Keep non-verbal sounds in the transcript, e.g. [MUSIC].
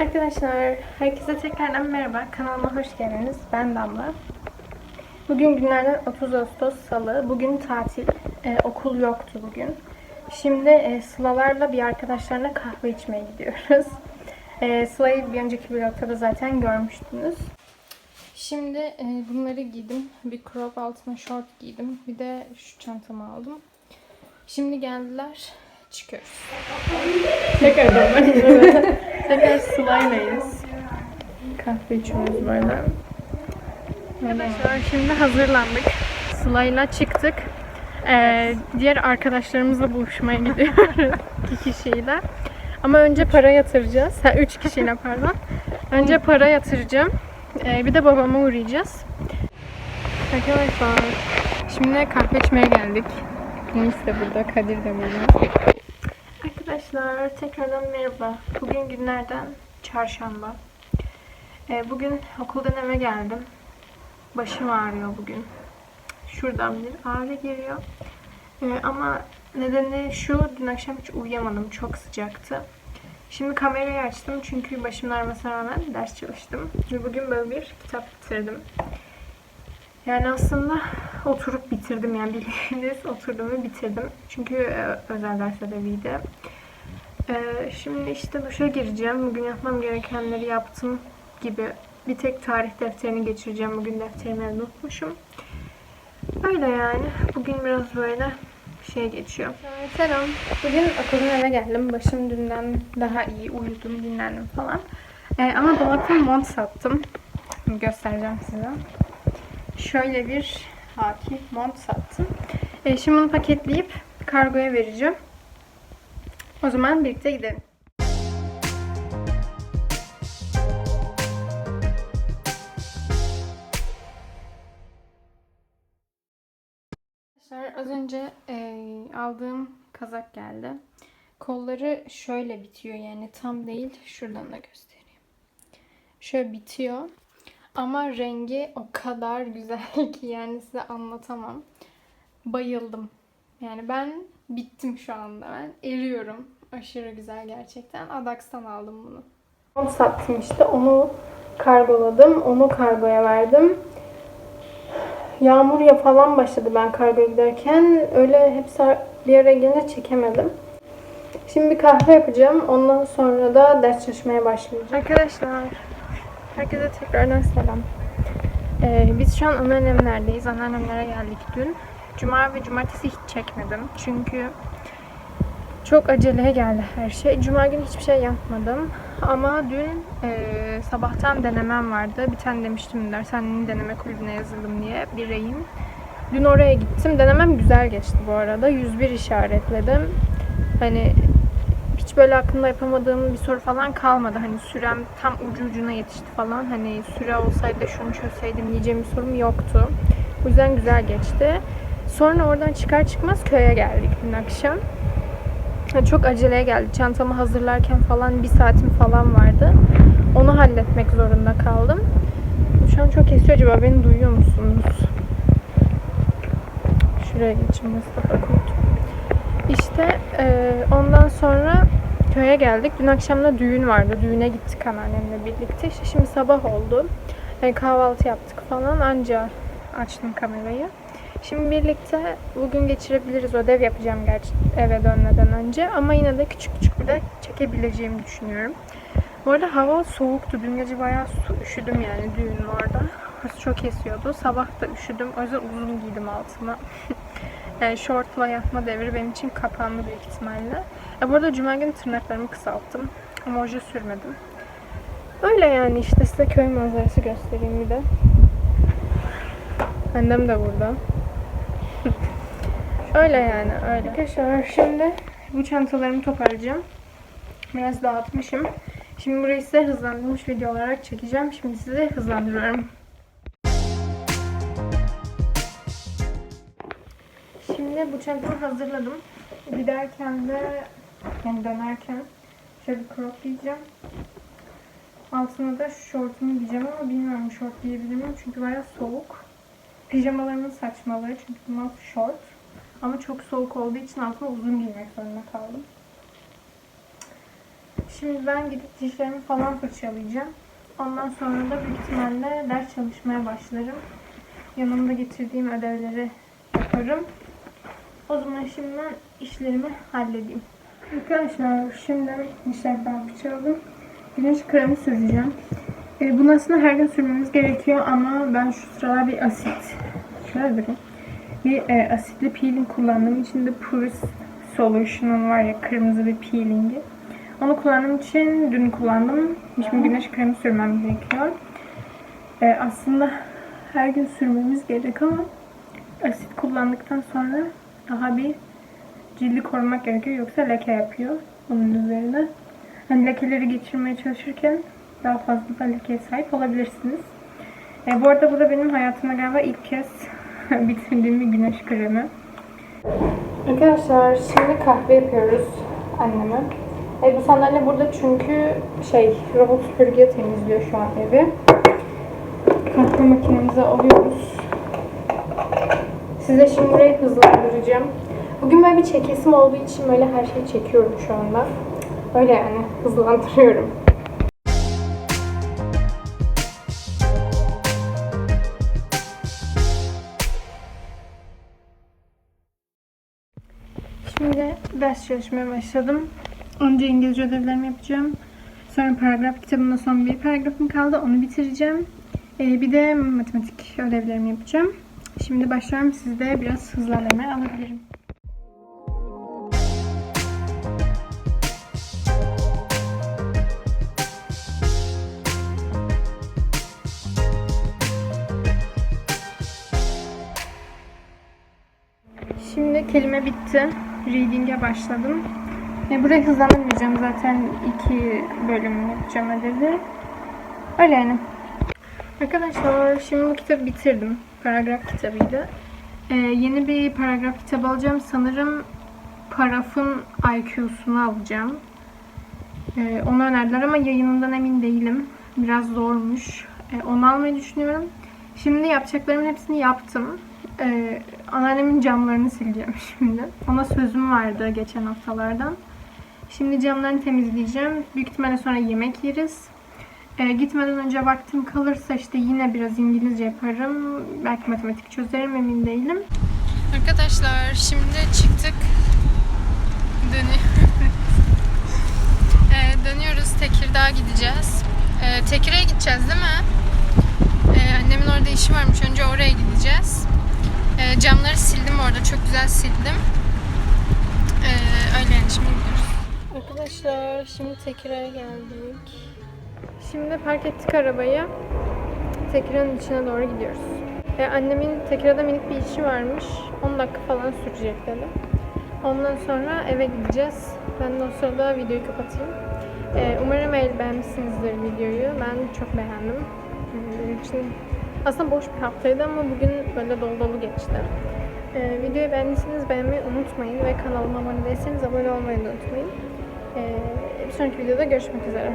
Arkadaşlar, herkese tekrardan merhaba. Kanalıma hoş geldiniz. Ben Damla. Bugün günlerden 30 Ağustos Salı. Bugün tatil. Ee, okul yoktu bugün. Şimdi e, Sıla'larla bir arkadaşlarına kahve içmeye gidiyoruz. [LAUGHS] E, Sıla'yı bir önceki vlogda da zaten görmüştünüz. Şimdi e, bunları giydim. Bir crop altına short giydim. Bir de şu çantamı aldım. Şimdi geldiler. Çıkıyoruz. Tekrardan [LAUGHS] ben. Tekrar Sıla'ylayız. Kahve içiyoruz böyle. Arkadaşlar şimdi hazırlandık. Sıla'yla çıktık. Ee, diğer arkadaşlarımızla buluşmaya gidiyoruz. [LAUGHS] İki kişiyle. Ama önce para yatıracağız. Ha, üç kişiyle pardon. Önce para yatıracağım. Ee, bir de babama uğrayacağız. Arkadaşlar şimdi kahve içmeye geldik. Enis de burada, Kadir de burada. Arkadaşlar tekrardan merhaba. Bugün günlerden çarşamba. Ee, bugün okuldan eve geldim. Başım ağrıyor bugün. Şuradan bir ağrı geliyor. Ee, ama nedeni şu, dün akşam hiç uyuyamadım. Çok sıcaktı. Şimdi kamerayı açtım çünkü başımın ağrımasına rağmen ders çalıştım. Ve bugün böyle bir kitap bitirdim. Yani aslında oturup bitirdim yani bildiğiniz [LAUGHS] oturdum ve bitirdim. Çünkü e, özel ders ödeviydi. E, şimdi işte duşa gireceğim. Bugün yapmam gerekenleri yaptım gibi. Bir tek tarih defterini geçireceğim. Bugün defterimi unutmuşum. Öyle yani. Bugün biraz böyle şey geçiyor. Selam. Bugün okuldan eve geldim. Başım dünden daha iyi. Uyudum, dinlendim falan. E, ama dolaptan mont sattım. Göstereceğim size şöyle bir haki mont sattım. E, şimdi bunu paketleyip kargoya vereceğim. O zaman birlikte gidelim. Arkadaşlar az önce e, aldığım kazak geldi. Kolları şöyle bitiyor yani tam değil. Şuradan da göstereyim. Şöyle bitiyor. Ama rengi o kadar [LAUGHS] güzel ki yani size anlatamam. Bayıldım. Yani ben bittim şu anda. Ben eriyorum. Aşırı güzel gerçekten. Adax'tan aldım bunu. Onu sattım işte. Onu kargoladım. Onu kargoya verdim. Yağmur ya falan başladı ben kargoya giderken. Öyle hepsi bir araya gelince çekemedim. Şimdi bir kahve yapacağım. Ondan sonra da ders çalışmaya başlayacağım. Arkadaşlar Herkese tekrardan selam. Ee, biz şu an anneannemlerdeyiz. Anneannemlere geldik dün. Cuma ve cumartesi hiç çekmedim. Çünkü çok aceleye geldi her şey. Cuma günü hiçbir şey yapmadım. Ama dün e, sabahtan denemem vardı. Bir tane demiştim dershanenin deneme kulübüne yazıldım diye. Bireyim. Dün oraya gittim. Denemem güzel geçti bu arada. 101 işaretledim. Hani hiç böyle aklımda yapamadığım bir soru falan kalmadı. Hani sürem tam ucu ucuna yetişti falan. Hani süre olsaydı şunu çözseydim diyeceğim bir sorum yoktu. O yüzden güzel geçti. Sonra oradan çıkar çıkmaz köye geldik dün akşam. Yani çok aceleye geldi. Çantamı hazırlarken falan bir saatim falan vardı. Onu halletmek zorunda kaldım. Şu an çok kesiyor. Acaba beni duyuyor musunuz? Şuraya geçeyim Mustafa Kurt. İşte e, ondan sonra köye geldik. Dün akşam da düğün vardı. Düğüne gittik anneannemle birlikte. İşte şimdi sabah oldu. E, kahvaltı yaptık falan. Anca açtım kamerayı. Şimdi birlikte bugün geçirebiliriz. Ödev yapacağım gerçi eve dönmeden önce. Ama yine de küçük küçük bir de çekebileceğimi düşünüyorum. Bu arada hava soğuktu. Dün gece bayağı su, üşüdüm yani düğün orada. Burası çok esiyordu. Sabah da üşüdüm. O yüzden uzun giydim altıma. [LAUGHS] Yani şortla yatma devri benim için kapandı büyük ihtimalle. E bu arada cuma günü tırnaklarımı kısalttım. Ama oje sürmedim. Öyle yani işte size köy manzarası göstereyim bir de. Annem de burada. Öyle yani öyle. Arkadaşlar şimdi bu çantalarımı toparlayacağım. Biraz dağıtmışım. Şimdi burayı size hızlandırmış video olarak çekeceğim. Şimdi size hızlandırıyorum. Şimdi bu çantayı hazırladım. Giderken de yani dönerken şöyle bir crop giyeceğim. Altına da şu şortumu giyeceğim ama bilmiyorum şort giyebilir miyim çünkü bayağı soğuk. Pijamalarımın saçmalığı çünkü bunlar short. Ama çok soğuk olduğu için altıma uzun giymek zorunda kaldım. Şimdi ben gidip dişlerimi falan fırçalayacağım. Ondan sonra da büyük ihtimalle ders çalışmaya başlarım. Yanımda getirdiğim ödevleri yaparım. O zaman şimdiden işlerimi halledeyim. Arkadaşlar şimdi dişler falan fırçaladım. Güneş kremi süreceğim. E, bunu aslında her gün sürmemiz gerekiyor ama ben şu sıralar bir asit, şöyle durayım. Bir e, asitli peeling kullandığım için de Purist Solution'un var ya kırmızı bir peelingi. Onu kullandığım için dün kullandım. Şimdi güneş kremi sürmem gerekiyor. E, aslında her gün sürmemiz gerek ama asit kullandıktan sonra daha bir cildi korumak gerekiyor. Yoksa leke yapıyor onun üzerine. Hani lekeleri geçirmeye çalışırken daha fazla da lekeye sahip olabilirsiniz. E, bu arada bu da benim hayatımda galiba ilk kez [LAUGHS] bitirdiğim bir güneş kremi. Arkadaşlar şimdi kahve yapıyoruz anneme. E, bu sandalye burada çünkü şey robot süpürge temizliyor şu an evi. Kahve makinemize alıyoruz. Size şimdi burayı hızlandıracağım. Bugün böyle bir çekesim olduğu için böyle her şeyi çekiyorum şu anda. Öyle yani hızlandırıyorum. Şimdi ders çalışmaya başladım. Önce İngilizce ödevlerimi yapacağım. Sonra paragraf kitabımda son bir paragrafım kaldı. Onu bitireceğim. Ee, bir de matematik ödevlerimi yapacağım. Şimdi başlıyorum. Siz de biraz hızlandırmaya alabilirim. Şimdi kelime bitti. Reading'e başladım. E, burayı hızlandırmayacağım zaten iki bölüm yapacağım ödevi. Öyle yani. Arkadaşlar şimdi bu kitabı bitirdim. Paragraf kitabıydı. E, yeni bir paragraf kitabı alacağım. Sanırım parafın IQ'sunu alacağım. E, onu önerdiler ama yayınından emin değilim. Biraz zormuş. E, onu almayı düşünüyorum. Şimdi yapacaklarımın hepsini yaptım. Ee, anneannemin camlarını sileceğim [LAUGHS] şimdi. Ona sözüm vardı geçen haftalardan. Şimdi camlarını temizleyeceğim. Büyük ihtimalle sonra yemek yeriz. Ee, gitmeden önce vaktim kalırsa işte yine biraz İngilizce yaparım. Belki matematik çözerim emin değilim. Arkadaşlar şimdi çıktık. Dönüyoruz. [LAUGHS] Ee, dönüyoruz. Tekirdağ'a gideceğiz. Ee, Tekirdağ'a gideceğiz değil mi? Ee, annemin orada işi varmış. Önce oraya gideceğiz. Ee, camları sildim orada. Çok güzel sildim. Ee, öyle yani şimdi gidiyoruz. Arkadaşlar şimdi Tekirdağ'a geldik. Şimdi park ettik arabayı. Tekirdağ'ın içine doğru gidiyoruz. Ee, annemin Tekirdağ'da minik bir işi varmış. 10 dakika falan sürecek dedi. Ondan sonra eve gideceğiz. Ben de o sırada videoyu kapatayım. Ee, umarım beğenmişsinizdir videoyu. Ben çok beğendim. Benim için aslında boş bir haftaydı ama bugün böyle dolu dolu geçti. Ee, videoyu beğendiyseniz beğenmeyi unutmayın ve kanalıma abone değilseniz abone olmayı da unutmayın. Ee, bir sonraki videoda görüşmek üzere.